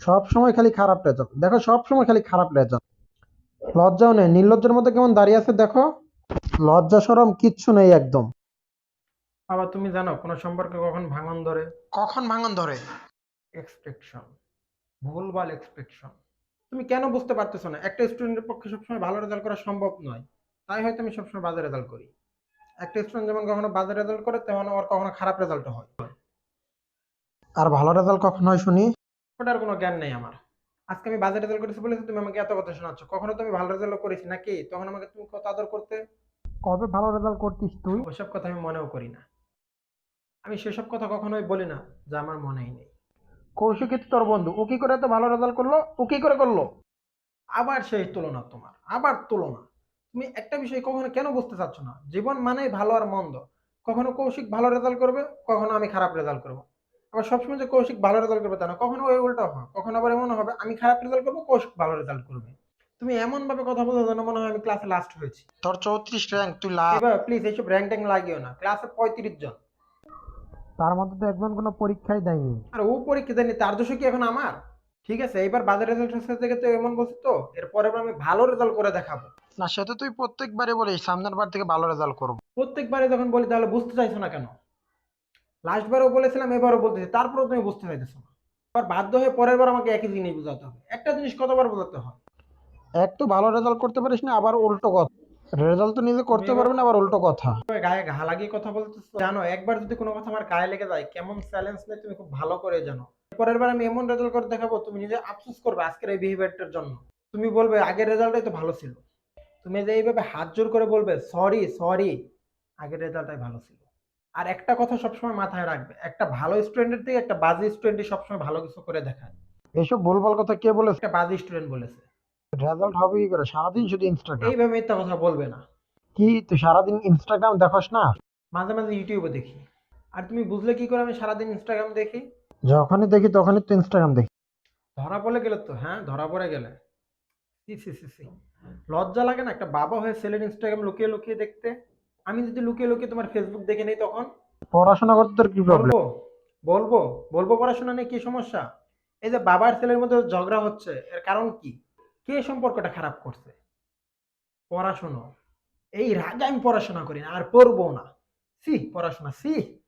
সব সময় খালি খারাপ রেজাল্ট। দেখো সব সময় খালি খারাপ রেজাল্ট। লজ্জাও নেই। নির্লজ্জের মতো কেমন দাঁড়িয়ে আছে দেখো? লজ্জা সরম কিচ্ছু নেই একদম। আবার তুমি জানো কোনো সম্পর্কে কখন ভাঙন ধরে? কখন ভাঙন ধরে? এক্সপেকশন ভুলভাল এক্সপেকশন তুমি কেন বুঝতে পারতেছো না? একটা স্টুডেন্টের পক্ষে সবসময় ভালো রেজাল্ট করা সম্ভব নয়। তাই হয়তো আমি সবসময় বাজে রেজাল্ট করি। একটা স্টুডেন্ট যেমন কখনো বাজে রেজাল্ট করে তেমন আবার কখনো খারাপ রেজাল্ট হয়। আর ভালো রেজাল্ট কখন হয় শুনি? ওটার কোনো জ্ঞান নেই আমার। আজকে আমি বাজে রেজাল্ট করেছি বলেছি তুমি আমাকে এত কথা শোনাচ্ছ। কখনো তুমি ভালো রেজাল্ট করেছি নাকি? তখন আমাকে তুমি কত আদর করতে? কবে ভালো রেজাল্ট করতিস তুই? ওইসব কথা আমি মনেও করি না। আমি সেসব কথা কখনোই বলি না যা আমার মনেই নেই। কৌশিকই তো তোর বন্ধু। ও কি করে এত ভালো রেজাল্ট করল? ও কি করে করল? আবার সেই তুলনা তোমার আবার তুলনা। তুমি একটা বিষয় কখনো কেন বুঝতে চাচ্ছ না? জীবন মানেই ভালো আর মন্দ। কখনো কৌশিক ভালো রেজাল্ট করবে কখনো আমি খারাপ রেজাল্ট করব। আবার সবসময় যে কৌশিক ভালো রেজাল্ট করবে তা না কখনো ওই উল্টা হয় কখনো আবার এমন হবে আমি খারাপ রেজাল্ট করব কৌশিক ভালো রেজাল্ট করবে। তুমি এমন ভাবে কথা বলছো যেন মনে হয় আমি ক্লাসে লাস্ট হয়েছি। তোর চৌত্রিশ র্যাঙ্ক তুই লাভ প্লিজ এইসব র্যাঙ্ক ট্যাঙ্ক লাগিও না ক্লাসে পঁয়ত্রিশ জন। তার মধ্যে তো একজন কোনো পরীক্ষাই দেয়নি। আর ও পরীক্ষা দেয়নি তার দোষ কি এখন আমার? ঠিক আছে এবার বাজার রেজাল্ট থেকে তো এমন বলছি তো এরপরে আমি ভালো রেজাল্ট করে দেখাবো। না সেটা তুই প্রত্যেকবারে বলিস সামনের বার থেকে ভালো রেজাল্ট করব। প্রত্যেকবারে যখন বলি তাহলে বুঝতে চাইছো না কেন? লাস্ট বারও বলেছিলাম এবারও বলতেছি তারপরেও তুমি বুঝতে চাইতেছো না। আবার বাধ্য হয়ে পরের বার আমাকে একই জিনিস বোঝাতে হবে। একটা জিনিস কতবার বোঝাতে হয়? এক তো ভালো রেজাল্ট করতে পারিস না আবার উল্টো কথা রেজাল্ট তো নিজে করতে পারবে না আবার উল্টো কথা। গায়ে ঘা লাগিয়ে কথা বলতেছো। জানো একবার যদি কোনো কথা আমার গায়ে লেগে যায় কেমন চ্যালেঞ্জ নেই তুমি খুব ভালো করে জানো। পরের বার আমি এমন রেজাল্ট করে দেখাবো তুমি নিজে আফসোস করবে আজকের এই বিহেভিয়ারটার জন্য। তুমি বলবে আগের রেজাল্টটাই তো ভালো ছিল। তুমি যে এইভাবে হাত জোর করে বলবে সরি সরি আগের রেজাল্টটাই ভালো ছিল। আর একটা কথা সবসময় মাথায় রাখবে একটা ভালো স্টুডেন্টের থেকে একটা বাজে স্টুডেন্টই সবসময় ভালো কিছু করে দেখায়। এসব ভুলভাল কথা কে বলেছে? একটা বাজে স্টুডেন্ট বলেছে। রেজাল্ট হবে কি করে? সারাদিন শুধু ইনস্টাগ্রাম এইভাবে মিথ্যা কথা বলবে না। কি তুই সারাদিন ইনস্টাগ্রাম দেখোস না? মাঝে মাঝে ইউটিউবে দেখি। আর তুমি বুঝলে কি করে আমি সারাদিন ইনস্টাগ্রাম দেখি? যখনই দেখি তখনই তো ইনস্টাগ্রাম দেখি। ধরা পড়ে গেলে তো হ্যাঁ ধরা পড়ে গেলে। সি সি সি লজ্জা লাগে না? একটা বাবা হয়ে ছেলের ইনস্টাগ্রাম লুকিয়ে লুকিয়ে দেখতে। আমি যদি লুকিয়ে লুকিয়ে তোমার ফেসবুক দেখে নেই তখন? পড়াশোনা করতে তোর কি প্রবলেম বলব বলব বলব পড়াশোনা নিয়ে কি সমস্যা? এই যে বাবার ছেলের মধ্যে ঝগড়া হচ্ছে এর কারণ কি? কে সম্পর্কটা খারাপ করছে? পড়াশোনা। এই রাগে আমি পড়াশোনা করি না আর পড়ব না। সি পড়াশোনা সি